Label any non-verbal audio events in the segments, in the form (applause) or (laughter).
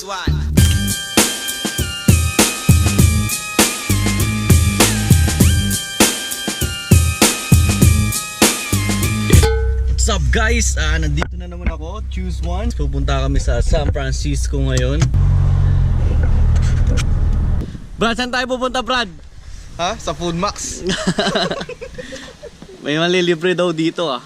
choose one. What's up guys? Ah, nandito na naman ako, choose one. Pupunta kami sa San Francisco ngayon. Brad, saan tayo pupunta Brad? Ha? Sa Food Max? (laughs) May malilibre daw dito ah.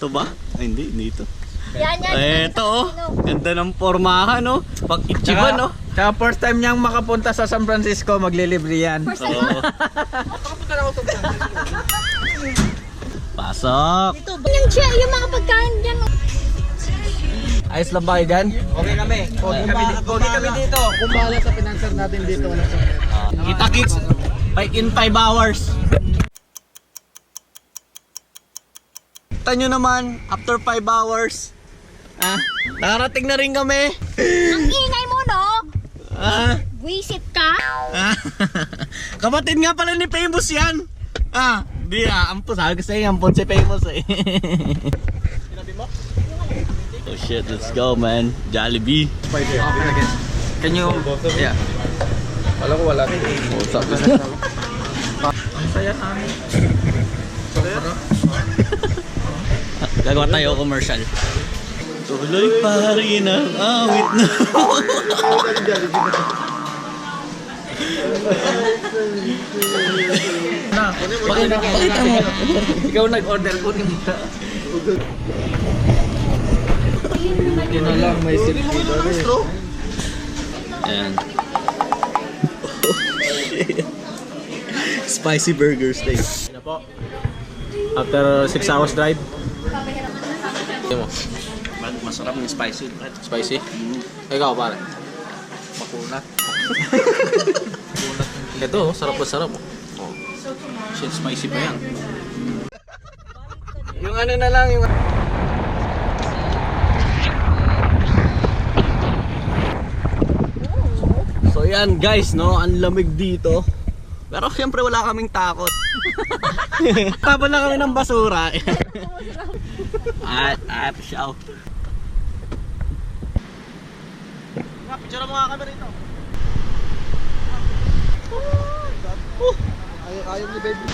Ito ba? Ay, hindi, hindi ito. Yan, yan. Ito oh. Ganda ng formahan oh. Pag ichiban oh. Tsaka first time niyang makapunta sa San Francisco, maglilibre yan. Oo. (laughs) Pasok. Ito, yung, chair, yung mga pagkain dyan. Ayos lang ba kayo dyan? Okay kami. Okay kami, okay kami dito. Kumbala sa pinanser natin dito. Kita kits. Like in 5 hours. Kita nyo naman, after 5 hours, ah, nakarating na rin kami. Ang ingay mo, no? Ah, Wisit ka? ah. (laughs) Kapatid nga pala ni Famous yan. Ah, di ah, ampun. Sabi ko sa'yo, ampun si Famous eh. (laughs) oh shit, let's go man. Jollibee. Can you... Yeah. Wala ko wala. What's up? (laughs) Ang saya namin. Gagawa tayo commercial. Tuloy pa rin ang awit na. Na, pakita, pakita mo. Ikaw nag-order ko ni Mita. Yun na lang, may silip dito. Ayan. Spicy burger steak. Po? After 6 hours drive. mo? Masarap ng spicy. Spicy? Ikaw pare. Makunat. (laughs) Ito, oh, sarap na sarap. Oh. Shit, spicy pa yan. Yung ano na lang, yung... So yan guys, no, ang lamig dito. Pero siyempre wala kaming takot. (laughs) Tapon lang kami ng basura. (laughs) at, at, siyaw. Picture mo nga kami rito. Ayaw, ayaw ni baby.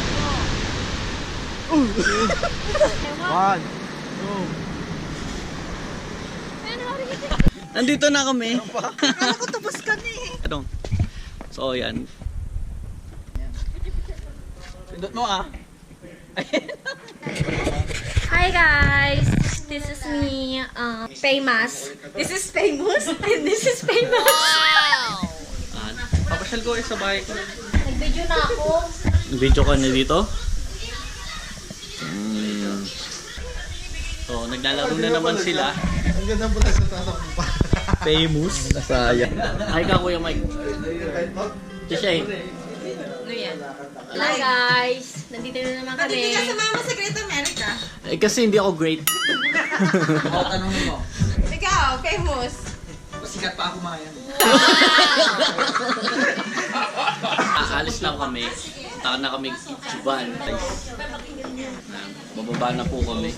One. Nandito na kami. Akala ko tapos ka ni. Ano? So yan. Pindot mo ah. Hi, guys. This is me, uh, famous. This is famous, and (laughs) this is famous. Ah, papasyal ko kayo sa bahay ko. Nag-video na ako. Video ka na dito? Mm. So, naglalaro na naman sila. Ang ganda po sa tatak mo pa. Famous. Nasaya. Ay ka, Kuya Mike. Siya eh. Ano yan? Hello, guys. Nandito na naman kami. Hindi ka sa Great America. Eh kasi hindi ako great. (laughs) O, tanongin mo. Ikaw, famous. Sikat pa ako mga yan. Aalis lang kami. Taka na kami Ichiban. Bababa na po kami.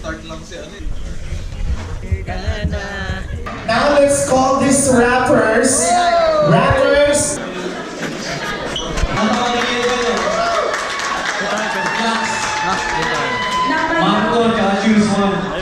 Now let's call these rappers. Rappers. Ayaw mo na.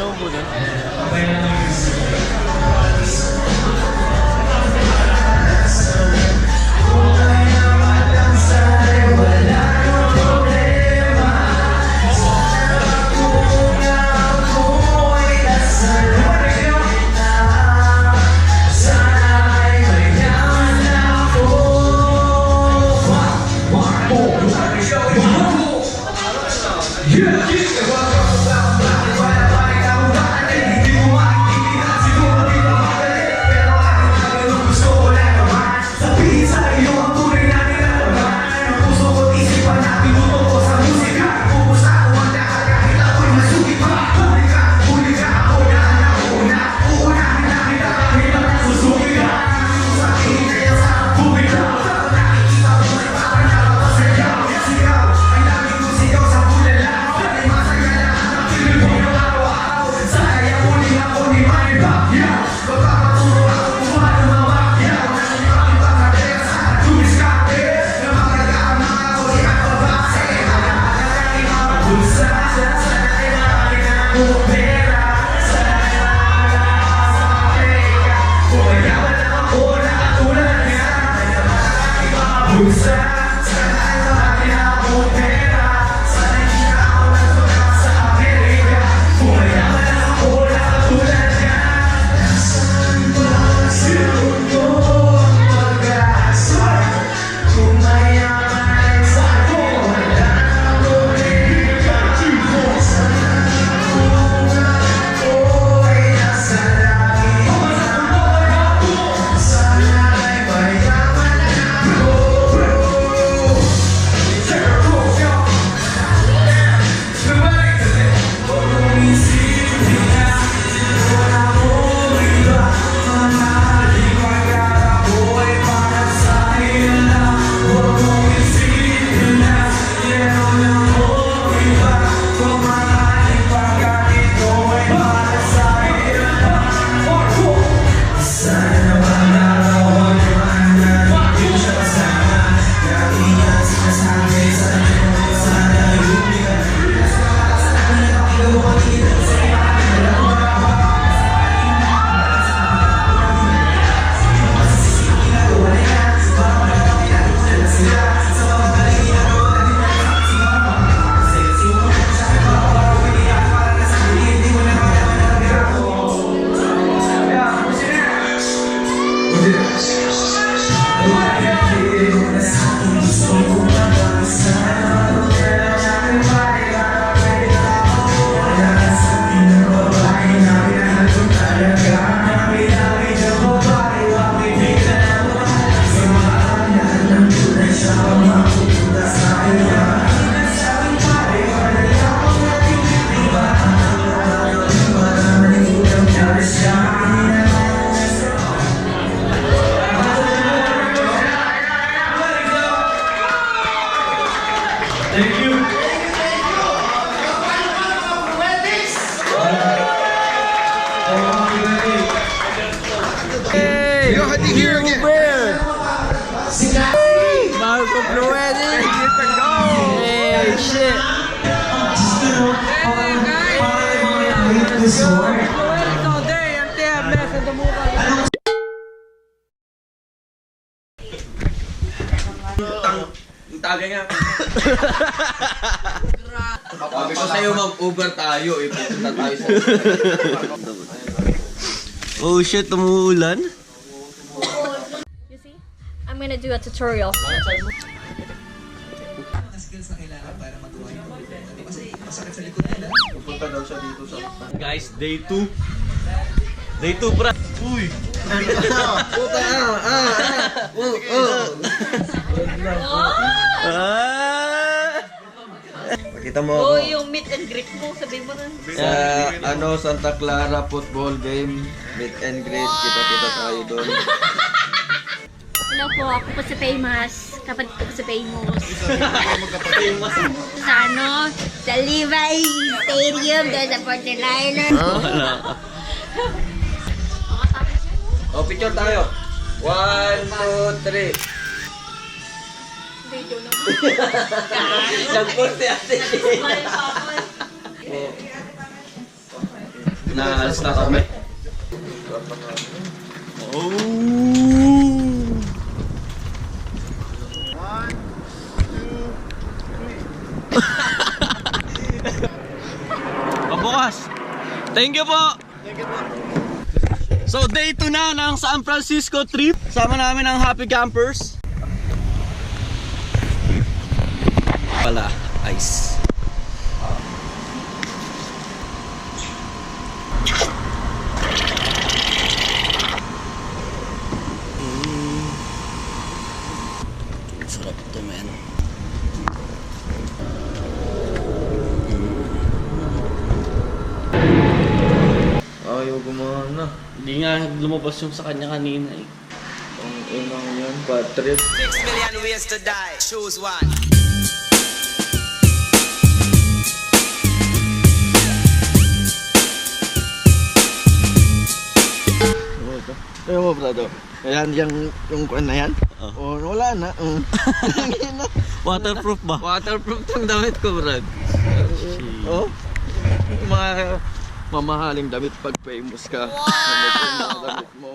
Cruzar Nirvana. Hey, shit! Ang tagay nga. Sabi ko sa'yo mag-Uber tayo eh. Pupunta tayo sa... oh shit, umuulan. You see? I'm gonna do a tutorial. Guys, day 2. Day 2, bra. Uy! Puta, ah, ah, ah. Oh, oh. Ah! Pakita mo ako. Oh, yung meet and greet mo, sabihin mo na. Sa ano, Santa Clara football game, meet and greet, kita-kita tayo doon. (laughs) Hello po, ako po si Famous. Kapatid ko po si Famous. sa ano, sa Levi Stadium, doon sa 49ers. Oh, picture tayo. One, two, three. Video na (laughs) Nag-post si ate. Naalis na kami. Oh! Thank you po. So day 2 na ng San Francisco trip. Sama namin ang Happy Campers. Pala, ice. Ayaw gumana. Hindi nga lumabas yung sa kanya kanina eh. Ang unang yan, bad trip. Six million ways to die. Choose one. Ayun mo, brado. Ayan, yung, yung kwan na yan. Oh, wala na. (laughs) Mm. Waterproof ba? Waterproof tong damit ko, Brad. oh. mga mamahaling damit pag famous ka. Wow! Mga damit mo.